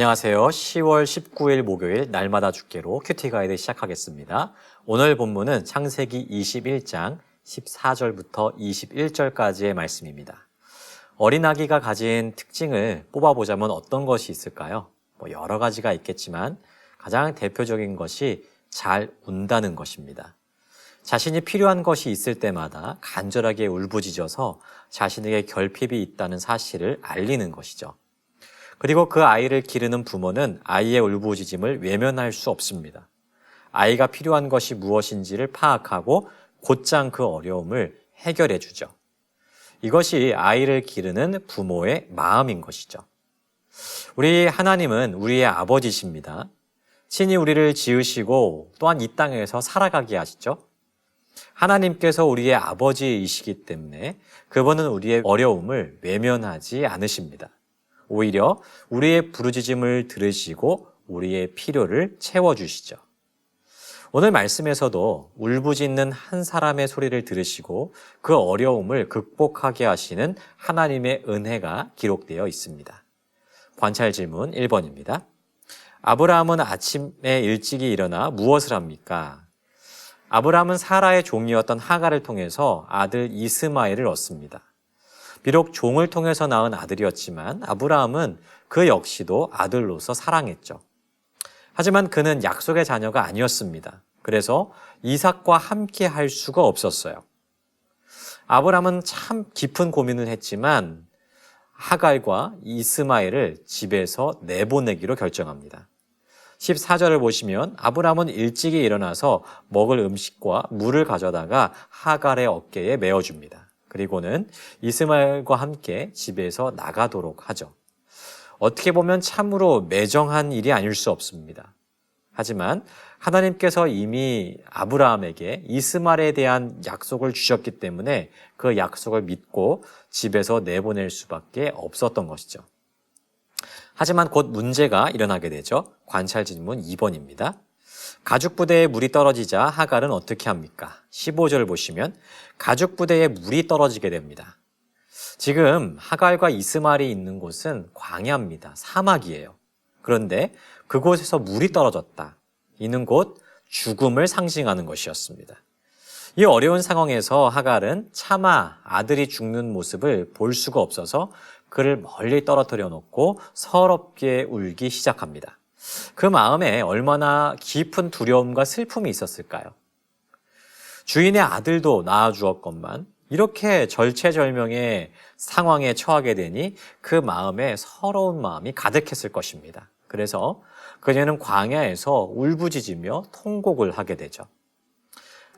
안녕하세요. 10월 19일 목요일 날마다 죽게로 큐티 가이드 시작하겠습니다. 오늘 본문은 창세기 21장 14절부터 21절까지의 말씀입니다. 어린아기가 가진 특징을 뽑아보자면 어떤 것이 있을까요? 뭐 여러 가지가 있겠지만 가장 대표적인 것이 잘 운다는 것입니다. 자신이 필요한 것이 있을 때마다 간절하게 울부짖어서 자신에게 결핍이 있다는 사실을 알리는 것이죠. 그리고 그 아이를 기르는 부모는 아이의 울부짖음을 외면할 수 없습니다. 아이가 필요한 것이 무엇인지를 파악하고 곧장 그 어려움을 해결해 주죠. 이것이 아이를 기르는 부모의 마음인 것이죠. 우리 하나님은 우리의 아버지십니다. 친히 우리를 지으시고 또한 이 땅에서 살아가게 하시죠. 하나님께서 우리의 아버지이시기 때문에 그분은 우리의 어려움을 외면하지 않으십니다. 오히려 우리의 부르짖음을 들으시고 우리의 필요를 채워 주시죠. 오늘 말씀에서도 울부짖는 한 사람의 소리를 들으시고 그 어려움을 극복하게 하시는 하나님의 은혜가 기록되어 있습니다. 관찰 질문 1번입니다. 아브라함은 아침에 일찍이 일어나 무엇을 합니까? 아브라함은 사라의 종이었던 하가를 통해서 아들 이스마엘을 얻습니다. 비록 종을 통해서 낳은 아들이었지만 아브라함은 그 역시도 아들로서 사랑했죠. 하지만 그는 약속의 자녀가 아니었습니다. 그래서 이삭과 함께 할 수가 없었어요. 아브라함은 참 깊은 고민을 했지만 하갈과 이스마엘을 집에서 내보내기로 결정합니다. 14절을 보시면 아브라함은 일찍이 일어나서 먹을 음식과 물을 가져다가 하갈의 어깨에 메어줍니다. 그리고는 이스마엘과 함께 집에서 나가도록 하죠. 어떻게 보면 참으로 매정한 일이 아닐 수 없습니다. 하지만 하나님께서 이미 아브라함에게 이스마엘에 대한 약속을 주셨기 때문에 그 약속을 믿고 집에서 내보낼 수밖에 없었던 것이죠. 하지만 곧 문제가 일어나게 되죠. 관찰 질문 2번입니다. 가죽 부대에 물이 떨어지자 하갈은 어떻게 합니까? 15절 보시면 가죽 부대에 물이 떨어지게 됩니다. 지금 하갈과 이스마엘이 있는 곳은 광야입니다. 사막이에요. 그런데 그곳에서 물이 떨어졌다. 이는 곧 죽음을 상징하는 것이었습니다. 이 어려운 상황에서 하갈은 차마 아들이 죽는 모습을 볼 수가 없어서 그를 멀리 떨어뜨려 놓고 서럽게 울기 시작합니다. 그 마음에 얼마나 깊은 두려움과 슬픔이 있었을까요? 주인의 아들도 낳아주었건만 이렇게 절체절명의 상황에 처하게 되니 그 마음에 서러운 마음이 가득했을 것입니다. 그래서 그녀는 광야에서 울부짖으며 통곡을 하게 되죠.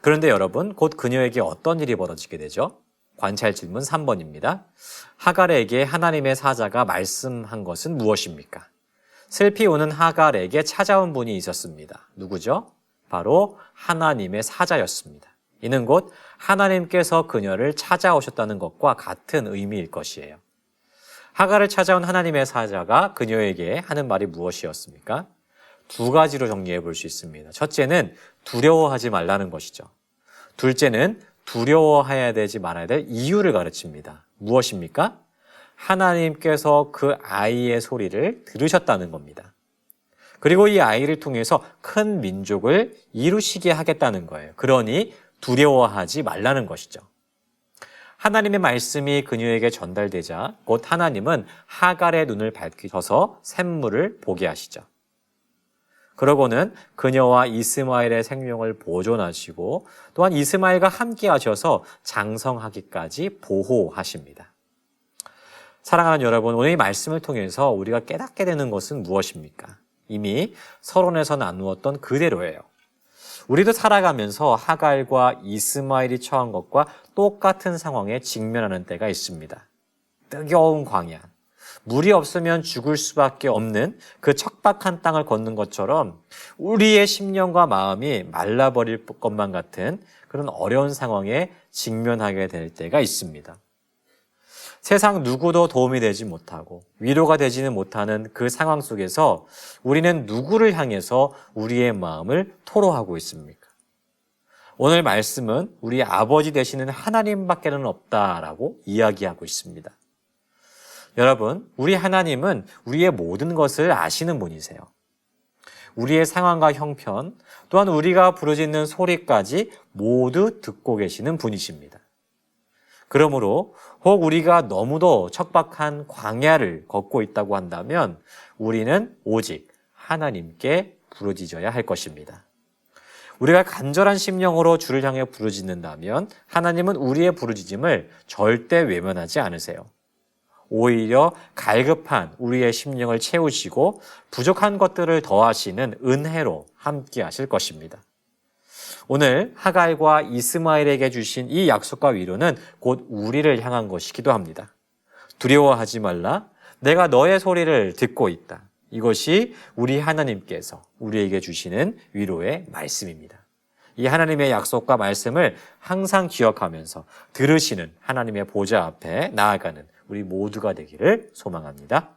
그런데 여러분, 곧 그녀에게 어떤 일이 벌어지게 되죠? 관찰 질문 3번입니다. 하갈에게 하나님의 사자가 말씀한 것은 무엇입니까? 슬피 우는 하갈에게 찾아온 분이 있었습니다. 누구죠? 바로 하나님의 사자였습니다. 이는 곧 하나님께서 그녀를 찾아오셨다는 것과 같은 의미일 것이에요. 하갈을 찾아온 하나님의 사자가 그녀에게 하는 말이 무엇이었습니까? 두 가지로 정리해 볼 수 있습니다. 첫째는 두려워하지 말라는 것이죠. 둘째는 두려워해야 되지 말아야 될 이유를 가르칩니다. 무엇입니까? 하나님께서 그 아이의 소리를 들으셨다는 겁니다. 그리고 이 아이를 통해서 큰 민족을 이루시게 하겠다는 거예요. 그러니 두려워하지 말라는 것이죠. 하나님의 말씀이 그녀에게 전달되자 곧 하나님은 하갈의 눈을 밝히셔서 샘물을 보게 하시죠. 그러고는 그녀와 이스마엘의 생명을 보존하시고 또한 이스마엘과 함께 하셔서 장성하기까지 보호하십니다. 사랑하는 여러분, 오늘 이 말씀을 통해서 우리가 깨닫게 되는 것은 무엇입니까? 이미 서론에서 나누었던 그대로예요. 우리도 살아가면서 하갈과 이스마엘이 처한 것과 똑같은 상황에 직면하는 때가 있습니다. 뜨거운 광야, 물이 없으면 죽을 수밖에 없는 그 척박한 땅을 걷는 것처럼 우리의 심령과 마음이 말라버릴 것만 같은 그런 어려운 상황에 직면하게 될 때가 있습니다. 세상 누구도 도움이 되지 못하고 위로가 되지는 못하는 그 상황 속에서 우리는 누구를 향해서 우리의 마음을 토로하고 있습니까? 오늘 말씀은 우리 아버지 되시는 하나님밖에는 없다라고 이야기하고 있습니다. 여러분, 우리 하나님은 우리의 모든 것을 아시는 분이세요. 우리의 상황과 형편, 또한 우리가 부르짖는 소리까지 모두 듣고 계시는 분이십니다. 그러므로 혹 우리가 너무도 척박한 광야를 걷고 있다고 한다면 우리는 오직 하나님께 부르짖어야 할 것입니다. 우리가 간절한 심령으로 주를 향해 부르짖는다면 하나님은 우리의 부르짖음을 절대 외면하지 않으세요. 오히려 갈급한 우리의 심령을 채우시고 부족한 것들을 더하시는 은혜로 함께 하실 것입니다. 오늘 하갈과 이스마엘에게 주신 이 약속과 위로는 곧 우리를 향한 것이기도 합니다. 두려워하지 말라. 내가 너의 소리를 듣고 있다. 이것이 우리 하나님께서 우리에게 주시는 위로의 말씀입니다. 이 하나님의 약속과 말씀을 항상 기억하면서 들으시는 하나님의 보좌 앞에 나아가는 우리 모두가 되기를 소망합니다.